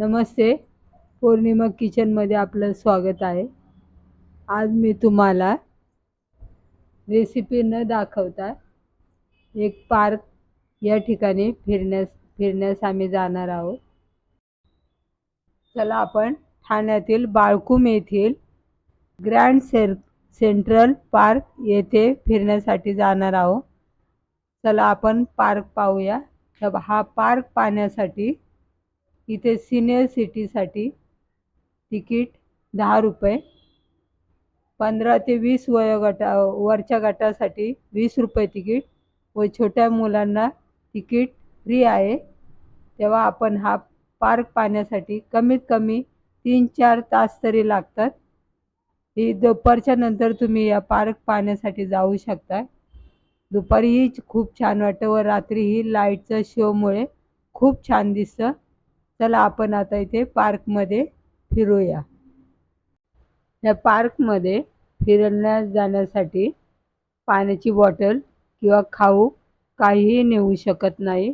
नमस्ते. पौर्णिमा किचनमध्ये आपलं स्वागत आहे. आज मी तुम्हाला रेसिपी न दाखवता एक पार्क या ठिकाणी फिरण्यास फिरण्यास आम्ही जाणार आहोत. चला आपण ठाण्यातील बाळकूम येथील ग्रँड सेर सेंट्रल पार्क येथे फिरण्यासाठी जाणार आहोत. चला आपण पार्क पाहूया. तर हा पार्क पाहण्यासाठी इथे सिनियर सिटीसाठी तिकीट दहा रुपये. पंधरा ते वीस वयोगटा वरच्या गटासाठी वीस रुपये तिकीट व छोट्या मुलांना तिकीट फ्री आहे. तेव्हा आपण हा पार्क पाहण्यासाठी कमीत कमी तीन चार तास तरी लागतात. ही दुपारच्या नंतर तुम्ही या पार्क पाहण्यासाठी जाऊ शकता दुपारीही खूप छान वाटतं व रात्रीही लाईटचं शोमुळे खूप छान दिसतं. चला आपण आता इथे पार्कमध्ये फिरूया. या पार्कमध्ये फिरण्यास जाण्यासाठी पाण्याची बॉटल किंवा खाऊ काहीही नेऊ शकत नाही.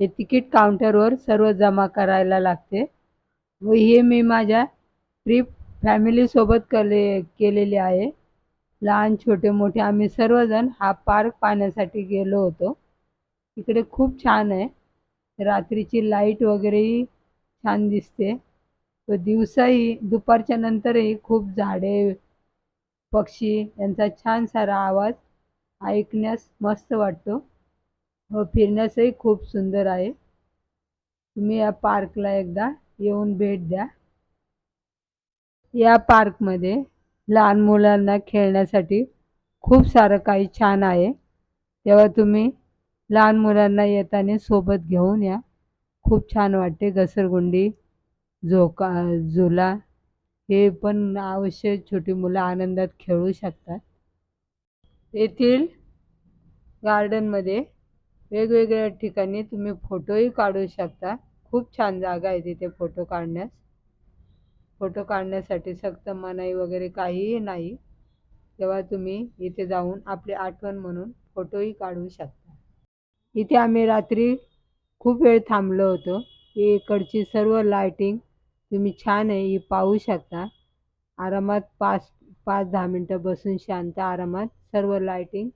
हे तिकीट काउंटरवर सर्व जमा करायला लागते. व हे मी माझ्या ट्रीप फॅमिलीसोबत कले केलेली आहे. लहान छोटे मोठे आम्ही सर्वजण हा पार्क पाहण्यासाठी गेलो होतो. इकडे खूप छान आहे. रात्रीची लाइट वगैरेही छान दिसते. व दिवसाही दुपारच्या नंतरही खूप झाडे पक्षी यांचा छान सारा आवाज ऐकण्यास मस्त वाटतो. व फिरण्यासही खूप सुंदर आहे. तुम्ही या पार्कला एकदा येऊन भेट द्या. या पार्कमध्ये लहान मुलांना खेळण्यासाठी खूप सारं काही छान आहे. तेव्हा तुम्ही लहान मुलांना येताना सोबत घेऊन या. खूप छान वाटते घसरगुंडी झोका झुला. हे पण अवश्य छोटी मुलं आनंदात खेळू शकतात. येथील गार्डनमध्ये वेगवेगळ्या ठिकाणी तुम्ही फोटोही काढू शकता. खूप छान जागा आहे तिथे फोटो काढण्यास. फोटो काढण्यासाठी सक्त मनाई वगैरे काहीही नाही. तेव्हा तुम्ही इथे जाऊन आपली आठवण म्हणून फोटोही काढू शकता. इथे आम्ही रात्री खूप वेळ थांबलो होतो. इकडची सर्व लायटिंग तुम्ही छान आहे ही पाहू शकता. आरामात पाच पाच दहा मिनटं बसून शांत आरामात सर्व लायटिंग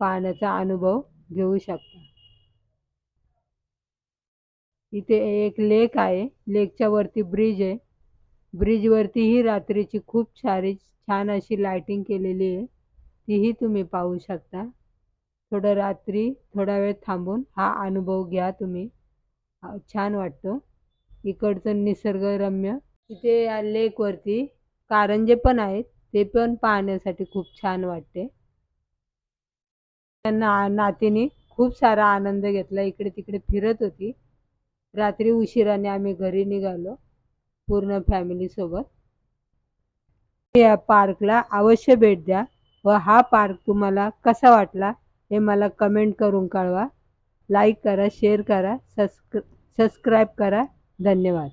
पाहण्याचा अनुभव घेऊ शकता. इथे एक लेक आहे. लेकच्या वरती ब्रिज आहे. ब्रिजवरतीही रात्रीची खूप सारी छान अशी लायटिंग केलेली आहे. तीही तुम्ही पाहू शकता. थोडं रात्री थोडा वेळ थांबून हा अनुभव घ्या तुम्ही. छान वाटतो. इकडचं निसर्गरम्य. इथे या लेकवरती कारंजे पण आहेत ते पण पाहण्यासाठी खूप छान वाटते. त्यांना नातीने खूप सारा आनंद घेतला इकडे तिकडे फिरत होती. रात्री उशिराने आम्ही घरी निघालो पूर्ण फॅमिलीसोबत या पार्कला अवश्य भेट द्या व हा पार्क तुम्हाला कसा वाटला हे मला कमेंट करून कळवा. लाईक करा शेअर करा सबस्क्र सबस्क्राईब करा. धन्यवाद.